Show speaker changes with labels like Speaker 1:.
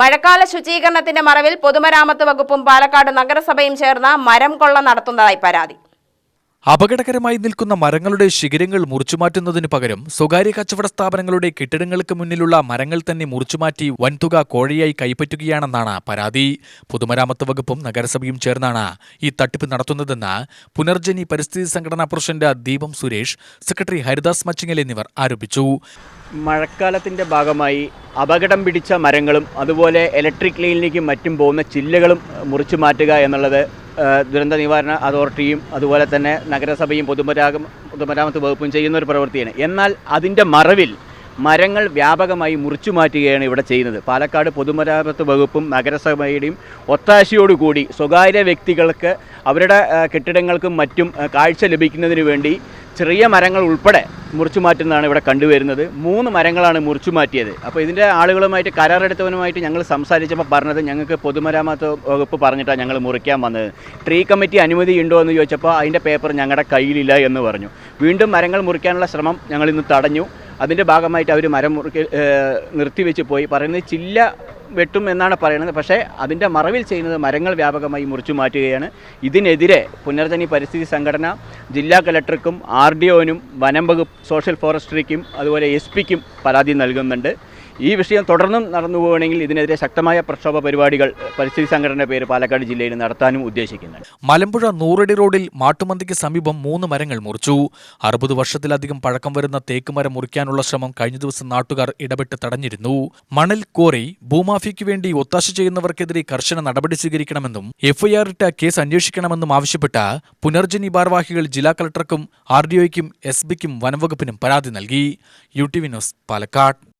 Speaker 1: മഴക്കാല ശുചീകരണത്തിന്റെ മറവിൽ പൊതുമരാമത്ത് വകുപ്പും പാലക്കാട് നഗരസഭയും ചേർന്ന് മരം കൊള്ള നടത്തുന്നതായി പരാതി.
Speaker 2: അപകടകരമായി നിൽക്കുന്ന മരങ്ങളുടെ ശിഖരങ്ങൾ മുറിച്ചുമാറ്റുന്നതിനു പകരം സ്വകാര്യ കച്ചവട സ്ഥാപനങ്ങളുടെ കെട്ടിടങ്ങൾക്ക് മുന്നിലുള്ള മരങ്ങൾ തന്നെ മുറിച്ചുമാറ്റി വൻതുക കോഴയായി കൈപ്പറ്റുകയാണെന്നാണ് പരാതി. പൊതുമരാമത്ത് വകുപ്പും നഗരസഭയും ചേർന്നാണ് ഈ തട്ടിപ്പ് നടത്തുന്നതെന്ന് പുനർജനി പരിസ്ഥിതി സംഘടനാ പ്രസിഡന്റ് ദീപം സുരേഷ് സെക്രട്ടറി ഹരിദാസ് മച്ചിങ്ങൽ എന്നിവർ ആരോപിച്ചു.
Speaker 3: മഴക്കാലത്തിന്റെ ഭാഗമായി അപകടം പിടിച്ച മരങ്ങളും അതുപോലെ ഇലക്ട്രിക് ലൈനിലേക്കും മറ്റും പോകുന്ന ചില്ലകളും മുറിച്ചു മാറ്റുക എന്നുള്ളത് ദുരന്ത നിവാരണ അതോറിറ്റിയും അതുപോലെ തന്നെ നഗരസഭയും പൊതുമരാഗം പൊതുമരാമത്ത് വകുപ്പും ചെയ്യുന്ന ഒരു പ്രവൃത്തിയാണ്. എന്നാൽ അതിന്റെ മറവിൽ മരങ്ങൾ വ്യാപകമായി മുറിച്ചു മാറ്റുകയാണ് ഇവിടെ ചെയ്യുന്നത്. പാലക്കാട് പൊതുമരാമത്ത് വകുപ്പും നഗരസഭയുടെയും ഒത്താശയോടുകൂടി സ്വകാര്യ വ്യക്തികൾക്ക് അവരുടെ കെട്ടിടങ്ങൾക്കും മറ്റും കാഴ്ച ലഭിക്കുന്നതിന് വേണ്ടി ചെറിയ മരങ്ങൾ ഉൾപ്പെടെ മുറിച്ചു മാറ്റുന്നതാണ് ഇവിടെ കണ്ടുവരുന്നത്. മൂന്ന് മരങ്ങളാണ് മുറിച്ചു മാറ്റിയത് അപ്പോൾ ഇതിന്റെ ആളുകളുമായിട്ട് കരാറെടുത്തവനുമായിട്ട് ഞങ്ങൾ സംസാരിച്ചപ്പോൾ പറഞ്ഞത് ഞങ്ങൾക്ക് പൊതുമരാമത്ത് വകുപ്പ് പറഞ്ഞിട്ടാണ് ഞങ്ങൾ മുറിക്കാൻ വന്നത്. ട്രീ കമ്മിറ്റി അനുമതി ഉണ്ടോ എന്ന് ചോദിച്ചപ്പോൾ അതിന്റെ പേപ്പർ ഞങ്ങളുടെ കയ്യിലില്ല എന്ന് പറഞ്ഞു. വീണ്ടും മരങ്ങൾ മുറിക്കാനുള്ള ശ്രമം ഞങ്ങൾ ഇന്ന് തടഞ്ഞു. അതിന്റെ ഭാഗമായിട്ട് അവർ മരം മുറിക്ക് നിർത്തിവെച്ച് പോയി. പറയുന്നത് ചില്ല വെട്ടും എന്നാണ് പറയുന്നത്. പക്ഷേ അതിന്റെ മറവിൽ ചെയ്യുന്നത് മരങ്ങൾ വ്യാപകമായി മുറിച്ചു മാറ്റുകയാണ് ഇതിനെതിരെ പുനർജനി പരിസ്ഥിതി സംഘടന ജില്ലാ കലക്ടർക്കും ആർ ഡി ഒനും വനം വകുപ്പ് സോഷ്യൽ ഫോറസ്ട്രിക്കും അതുപോലെ എസ് പിക്കും പരാതി നൽകുന്നുണ്ട്. ഈ വിഷയം തുടർന്നും നടന്നു പോവുകയാണെങ്കിൽ ഇതിനെതിരെ ശക്തമായ പ്രക്ഷോഭ പരിപാടികൾ പരിസ്ഥിതി സംഘടനയുടെ പേര് പാലക്കാട് ജില്ലയിൽ നടത്താനും ഉദ്ദേശിക്കുന്നുണ്ട്.
Speaker 2: മലമ്പുഴ നൂറടി റോഡിൽ മാട്ടുമന്തിക്ക് സമീപം മൂന്ന് മരങ്ങൾ മുറിച്ചു. അറുപത് വർഷത്തിലധികം പഴക്കം വരുന്ന തേക്ക് മരം മുറിക്കാനുള്ള ശ്രമം കഴിഞ്ഞ ദിവസം നാട്ടുകാർ ഇടപെട്ട് തടഞ്ഞിരുന്നു. മണൽ കോറി ഭൂമാഫിക്ക് വേണ്ടി ഒത്താശ ചെയ്യുന്നവർക്കെതിരെ കർശന നടപടി സ്വീകരിക്കണമെന്നും എഫ്ഐആർ ഇട്ട കേസ് അന്വേഷിക്കണമെന്നും ആവശ്യപ്പെട്ട പുനർജനി ഭാരവാഹികൾ ജില്ലാ കളക്ടർക്കും ആർ ഡി ഒയ്ക്കും എസ് ബിക്കും വനംവകുപ്പിനും പരാതി നൽകി. U T V news Palakkad.